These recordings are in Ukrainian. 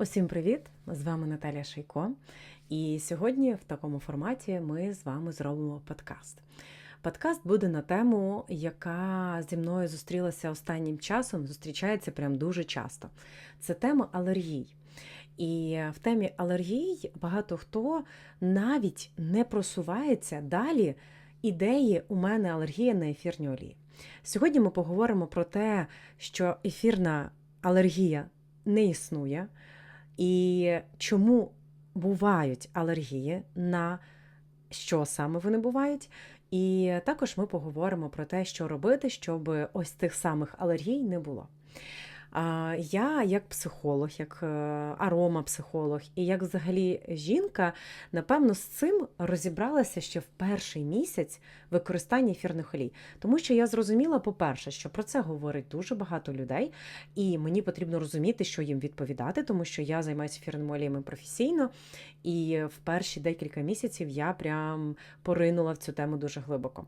Усім привіт! З вами Наталя Шейко. І сьогодні в такому форматі ми з вами зробимо подкаст. Подкаст буде на тему, яка зі мною зустрілася останнім часом, зустрічається прям дуже часто. Це тема алергій. І в темі алергій багато хто навіть не просувається далі ідеї у мене алергія на ефірні олії. Сьогодні ми поговоримо про те, що ефірна алергія не існує, і чому бувають алергії, на що саме вони бувають. І також ми поговоримо про те, що робити, щоб ось тих самих алергій не було. Я, як психолог, як е, аромапсихолог і як взагалі жінка, напевно, з цим розібралася ще в перший місяць використання ефірних олій. Тому що я зрозуміла, по-перше, що про це говорить дуже багато людей, і мені потрібно розуміти, що їм відповідати, тому що я займаюся ефірними оліями професійно, і в перші декілька місяців я прям поринула в цю тему дуже глибоко.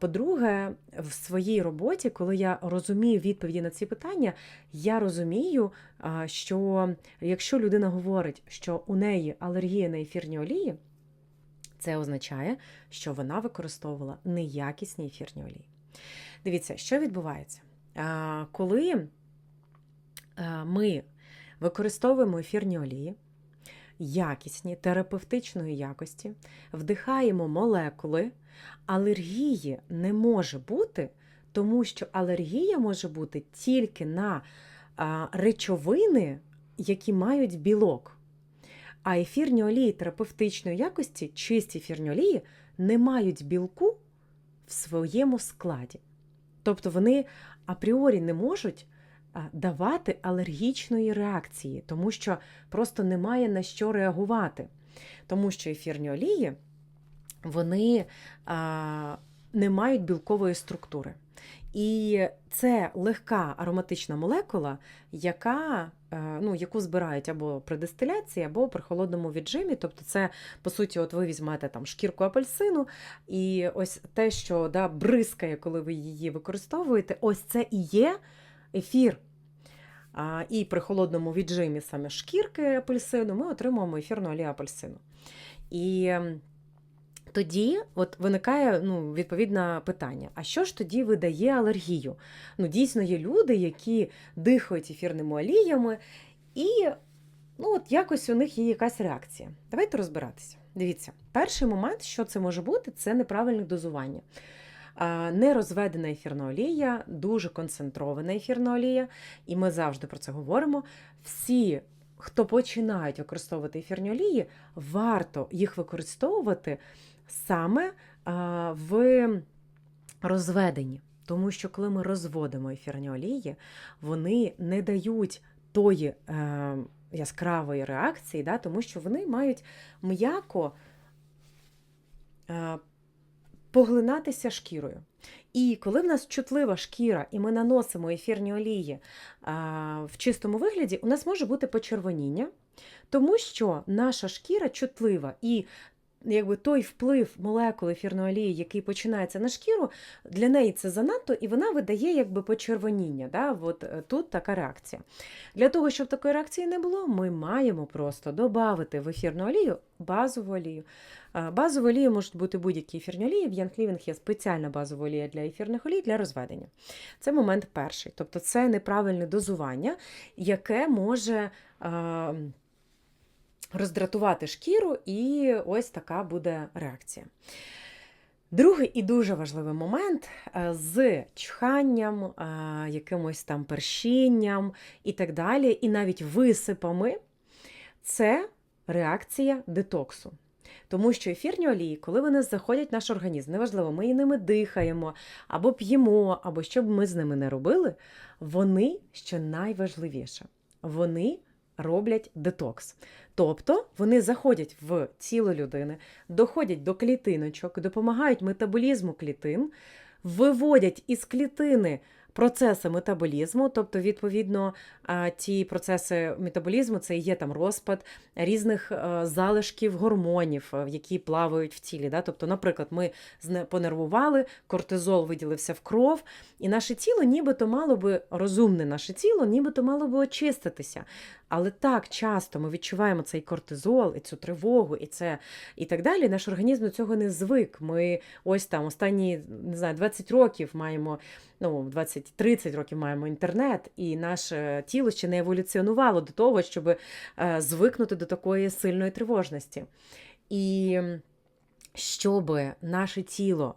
По-друге, в своїй роботі, коли я розумію відповіді на ці питання, я розумію, що якщо людина говорить, що у неї алергія на ефірні олії, це означає, що вона використовувала неякісні ефірні олії. Дивіться, що відбувається? Коли ми використовуємо ефірні олії, якісні, терапевтичної якості, вдихаємо молекули, алергії не може бути, тому що алергія може бути тільки на речовини, які мають білок. А ефірні олії терапевтичної якості, чисті ефірні олії, не мають білку в своєму складі. Тобто вони апріорі не можуть давати алергічної реакції, тому що просто немає на що реагувати. Тому що ефірні олії вони а, не мають білкової структури. І це легка ароматична молекула, яка, ну, яку збирають або при дистиляції, або при холодному віджимі. Тобто, це, по суті, от ви візьмете там шкірку апельсину, і ось те, що да, бризкає, коли ви її використовуєте, ось це і є ефір. А, І при холодному віджимі саме шкірки апельсину ми отримуємо ефірну олію апельсину. І тоді от виникає ну, відповідне питання: а що ж тоді видає алергію? Ну, Дійсно, є люди, які дихають ефірними оліями, і ну, от якось у них є якась реакція. Давайте розбиратися. Дивіться, перший момент, що це може бути, це неправильне дозування. Нерозведена ефірна олія, дуже концентрована ефірна олія, і ми завжди про це говоримо. Всі, хто починають використовувати ефірні олії, варто їх використовувати саме в розведенні. Тому що, коли ми розводимо ефірні олії, вони не дають тої е, яскравої реакції, да, тому що вони мають м'яко. Е, поглинатися шкірою. І коли в нас чутлива шкіра, і ми наносимо ефірні олії в чистому вигляді, у нас може бути почервоніння, тому що наша шкіра чутлива, і якби той вплив молекул ефірної олії, який починається на шкіру, для неї це занадто, і вона видає якби почервоніння. Да? От е, Тут така реакція. Для того, щоб такої реакції не було, ми маємо просто додати в ефірну олію базову олію. Базову олію можуть бути будь-які ефірні олії. В Янг є спеціальна базова олія для ефірних олій для розведення. Це момент перший. Тобто це неправильне дозування, яке може роздратувати шкіру, і ось така буде реакція. Другий і дуже важливий момент е, з чханням, е, якимось там першінням і так далі, і навіть висипами це реакція детоксу. Тому що ефірні олії, коли вони заходять в наш організм, неважливо, ми ними дихаємо, або п'ємо, або що б ми з ними не робили, вони, що найважливіше, вони роблять детокс. Тобто вони заходять в тіло людини, доходять до клітиночок, допомагають метаболізму клітин, виводять із клітини процеси метаболізму, тобто, відповідно, ті процеси метаболізму це є там розпад різних залишків гормонів, які плавають в тілі. Да? Тобто, наприклад, ми понервували, кортизол виділився в кров, і наше тіло нібито мало би розумне наше тіло, нібито мало би очиститися. Але так часто ми відчуваємо цей кортизол, і цю тривогу, і це і так далі. Наш організм до цього не звик. Ми ось там останні не знаю, 20 років маємо, ну 20-30 років маємо інтернет, і наше тіло ще не еволюціонувало до того, щоб е, звикнути до такої сильної тривожності. І щоб наше тіло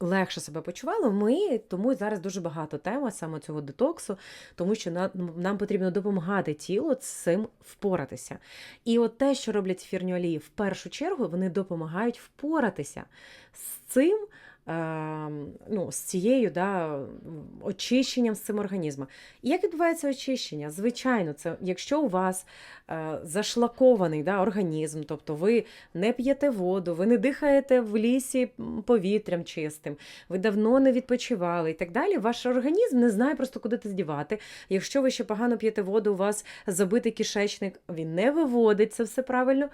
легше себе почувало, ми тому зараз дуже багато тема саме цього детоксу, тому що нам, потрібно допомагати тілу з цим впоратися. І от те, що роблять ефірні олії, в першу чергу вони допомагають впоратися з цим. Ем, ну, з цією да, очищенням з цим організмом. І як відбувається очищення? Звичайно, це якщо у вас е, зашлакований да, організм, тобто ви не п'єте воду, ви не дихаєте в лісі повітрям чистим, ви давно не відпочивали і так далі, ваш організм не знає просто, куди це здівати. Якщо ви ще погано п'єте воду, у вас забитий кишечник, він не виводить це все правильно.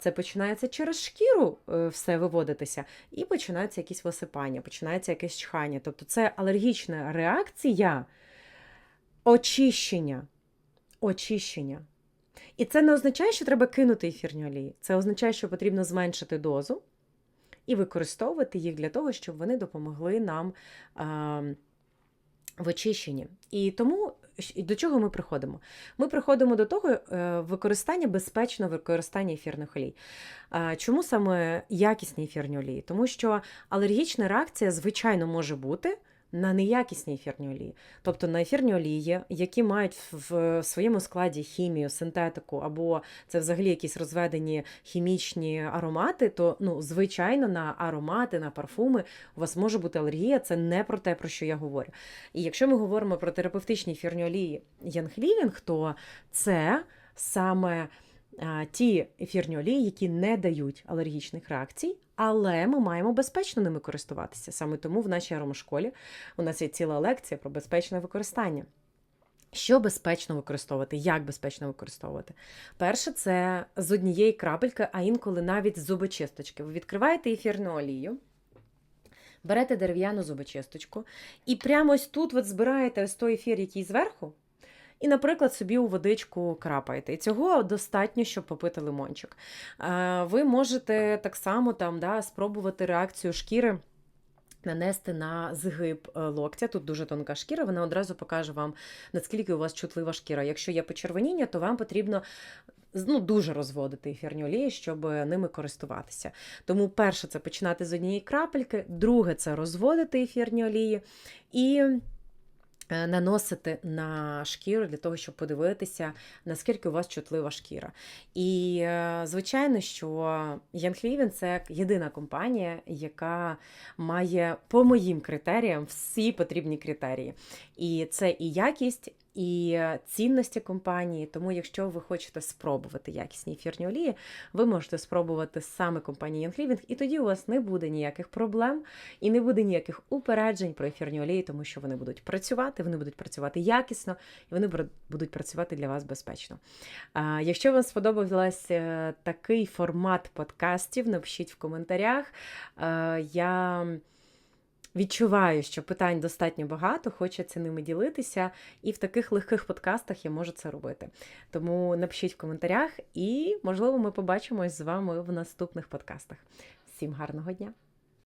Це починається через шкіру е, все виводитися, і починаються якісь висипання, починається якесь чхання. Тобто це алергічна реакція очищення. Очищення. І це не означає, що треба кинути ефірні олії. Це означає, що потрібно зменшити дозу і використовувати їх для того, щоб вони допомогли нам а, в очищенні. І тому до чого ми приходимо? Ми приходимо до того е, використання безпечного використання ефірних олій. Чому саме якісні ефірні олії? Тому що алергічна реакція, звичайно, може бути на неякісні ефірні олії, тобто на ефірні олії, які мають в своєму складі хімію, синтетику, або це взагалі якісь розведені хімічні аромати, то ну, звичайно на аромати, на парфуми у вас може бути алергія, це не про те, про що я говорю. І якщо ми говоримо про терапевтичні ефірні олії Янг Лівінг, то це саме ті ефірні олії, які не дають алергічних реакцій, але ми маємо безпечно ними користуватися. Саме тому в нашій аромашколі у нас є ціла лекція про безпечне використання. Що безпечно використовувати, як безпечно використовувати? Перше, це з однієї крапельки, а інколи навіть з зубочисточки. Ви відкриваєте ефірну олію, берете дерев'яну зубочисточку, і прямо ось тут от збираєте ось той ефір, який зверху, і, наприклад, собі у водичку крапаєте. І цього достатньо, щоб попити лимончик. Ви можете так само там да, спробувати реакцію шкіри. Нанести на згиб е, локтя, тут дуже тонка шкіра, вона одразу покаже вам, наскільки у вас чутлива шкіра. Якщо є почервоніння, то вам потрібно ну, дуже розводити ефірні олії, щоб ними користуватися. Тому перше це починати з однієї крапельки, друге це розводити ефірні олії. І Е, наносити на шкіру для того, щоб подивитися, наскільки у вас чутлива шкіра. І, е, звичайно, що Young Living – це єдина компанія, яка має по моїм критеріям всі потрібні критерії. І це і якість, і цінності компанії. Тому, якщо ви хочете спробувати якісні ефірні олії, ви можете спробувати саме компанії Young Living, і тоді у вас не буде ніяких проблем і не буде ніяких упереджень про ефірні олії, тому що вони будуть працювати, вони будуть працювати якісно і вони будуть працювати для вас безпечно. Якщо вам сподобався такий формат подкастів, напишіть в коментарях. Я Відчуваю, що питань достатньо багато, хочеться ними ділитися, і в таких легких подкастах я можу це робити. Тому напишіть в коментарях, і, можливо, ми побачимось з вами в наступних подкастах. Всім гарного дня!